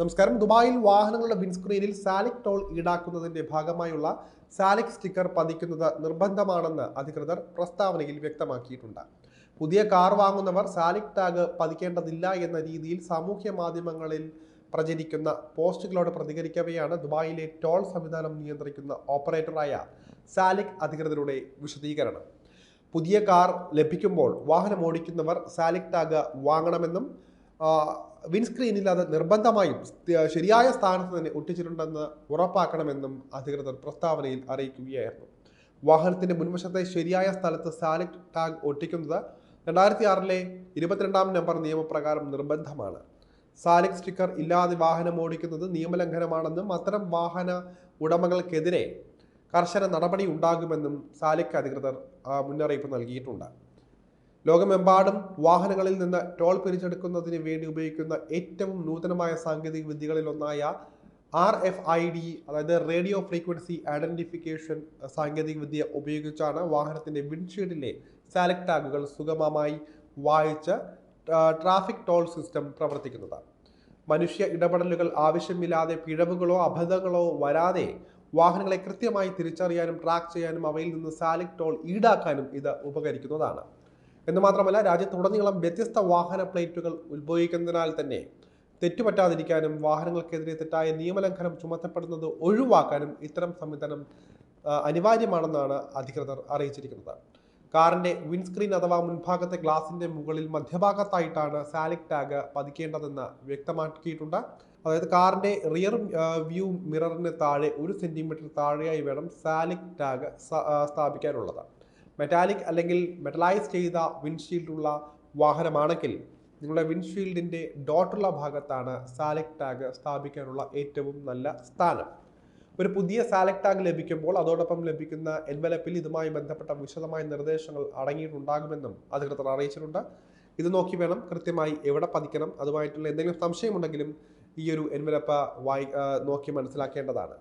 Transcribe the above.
നമസ്കാരം. ദുബായിൽ വാഹനങ്ങളുടെ വിൻസ്ക്രീനിൽ സാലിക് ടോൾ ഈടാക്കുന്നതിന്റെ ഭാഗമായുള്ള സാലിക് സ്റ്റിക്കർ പതിക്കുന്നത് നിർബന്ധമാണെന്ന് അധികൃതർ പ്രസ്താവനയിൽ വ്യക്തമാക്കിയിട്ടുണ്ട്. പുതിയ കാർ വാങ്ങുന്നവർ സാലിക് ടാഗ് പതിക്കേണ്ടതില്ല എന്ന രീതിയിൽ സാമൂഹ്യ മാധ്യമങ്ങളിൽ പ്രചരിക്കുന്ന പോസ്റ്റുകളോട് പ്രതികരിക്കവെയാണ് ദുബായിലെ ടോൾ സംവിധാനം നിയന്ത്രിക്കുന്ന ഓപ്പറേറ്ററായ സാലിക് അധികൃതരുടെ വിശദീകരണം. പുതിയ കാർ ലഭിക്കുമ്പോൾ വാഹനം ഓടിക്കുന്നവർ സാലിക് ടാഗ് വാങ്ങണമെന്നും ആ, വിൻസ്ക്രീനിൽ അത് നിർബന്ധമായും ശരിയായ സ്ഥാനത്ത് തന്നെ ഒട്ടിച്ചിട്ടുണ്ടെന്ന് ഉറപ്പാക്കണമെന്നും അധികൃതർ പ്രസ്താവനയിൽ അറിയിക്കുകയായിരുന്നു. വാഹനത്തിന്റെ മുൻവശത്തെ ശരിയായ സ്ഥലത്ത് സാലിഡ് ടാഗ് ഒട്ടിക്കുന്നത് രണ്ടായിരത്തി ആറിലെ ഇരുപത്തിരണ്ടാം നമ്പർ നിയമപ്രകാരം നിർബന്ധമാണ്. സാലിക് സ്റ്റിക്കർ ഇല്ലാതെ വാഹനം ഓടിക്കുന്നത് നിയമലംഘനമാണെന്നും അത്തരം വാഹന ഉടമകൾക്കെതിരെ കർശന നടപടി ഉണ്ടാകുമെന്നും സാലിക് അധികൃതർ മുന്നറിയിപ്പ് നൽകിയിട്ടുണ്ട്. ലോകമെമ്പാടും വാഹനങ്ങളിൽ നിന്ന് ടോൾ പിരിച്ചെടുക്കുന്നതിന് വേണ്ടി ഉപയോഗിക്കുന്ന ഏറ്റവും നൂതനമായ സാങ്കേതിക വിദ്യകളിൽ ഒന്നായ ആർ എഫ് ഐ ഡി അതായത് റേഡിയോ ഫ്രീക്വൻസി ഐഡന്റിഫിക്കേഷൻ സാങ്കേതിക വിദ്യ ഉപയോഗിച്ചാണ് വാഹനത്തിന്റെ വിൻഷീൽഡിലെ സാലക് ടാഗുകൾ സുഗമമായി വായിച്ച് ട്രാഫിക് ടോൾ സിസ്റ്റം പ്രവർത്തിക്കുന്നത്. മനുഷ്യ ഇടപെടലുകൾ ആവശ്യമില്ലാതെ പിഴവുകളോ അബദ്ധങ്ങളോ വരാതെ വാഹനങ്ങളെ കൃത്യമായി തിരിച്ചറിയാനും ട്രാക്ക് ചെയ്യാനും അവയിൽ നിന്ന് സാലിക് ടോൾ ഈടാക്കാനും ഇത് ഉപകരിക്കുന്നതാണ്. എന്ന് മാത്രമല്ല രാജ്യത്തുടനീളം വ്യത്യസ്ത വാഹന പ്ലേറ്റുകൾ ഉത്ഭവിക്കുന്നതിനാൽ തന്നെ തെറ്റുപറ്റാതിരിക്കാനും വാഹനങ്ങൾക്കെതിരെ തെറ്റായ നിയമലംഘനം ചുമത്തപ്പെടുന്നത് ഒഴിവാക്കാനും ഇത്തരം സംവിധാനം അനിവാര്യമാണെന്നാണ് അധികൃതർ അറിയിച്ചിരിക്കുന്നത്. കാറിന്റെ വിൻസ്ക്രീൻ അഥവാ മുൻഭാഗത്തെ ഗ്ലാസിന്റെ മുകളിൽ മധ്യഭാഗത്തായിട്ടാണ് സാലിക് ടാഗ് പതിക്കേണ്ടതെന്ന് വ്യക്തമാക്കിയിട്ടുണ്ട്. അതായത് കാറിന്റെ റിയർ വ്യൂ മിററിന് താഴെ ഒരു സെന്റിമീറ്റർ താഴെയായി വേണം സാലിക് ടാഗ് സ്ഥാപിക്കാനുള്ളത്. മെറ്റാലിക് അല്ലെങ്കിൽ മെറ്റലൈസ് ചെയ്ത വിൻഷീൽഡുള്ള വാഹനമാണെങ്കിൽ നിങ്ങളുടെ വിൻഷീൽഡിന്റെ ഡോട്ടുള്ള ഭാഗത്താണ് സാലക് ടാഗ് സ്ഥാപിക്കാനുള്ള ഏറ്റവും നല്ല സ്ഥാനം. ഒരു പുതിയ സാലക് ടാഗ് ലഭിക്കുമ്പോൾ അതോടൊപ്പം ലഭിക്കുന്ന എൻവലപ്പിൽ ഇതുമായി ബന്ധപ്പെട്ട വിശദമായ നിർദ്ദേശങ്ങൾ അടങ്ങിയിട്ടുണ്ടാകുമെന്നും അധികൃതർ അറിയിച്ചിട്ടുണ്ട്. ഇത് നോക്കി വേണം കൃത്യമായി എവിടെ പതിക്കണം അതുമായിട്ടുള്ള എന്തെങ്കിലും സംശയമുണ്ടെങ്കിലും ഈ ഒരു എൻവലപ്പ് വായി നോക്കി മനസ്സിലാക്കേണ്ടതാണ്.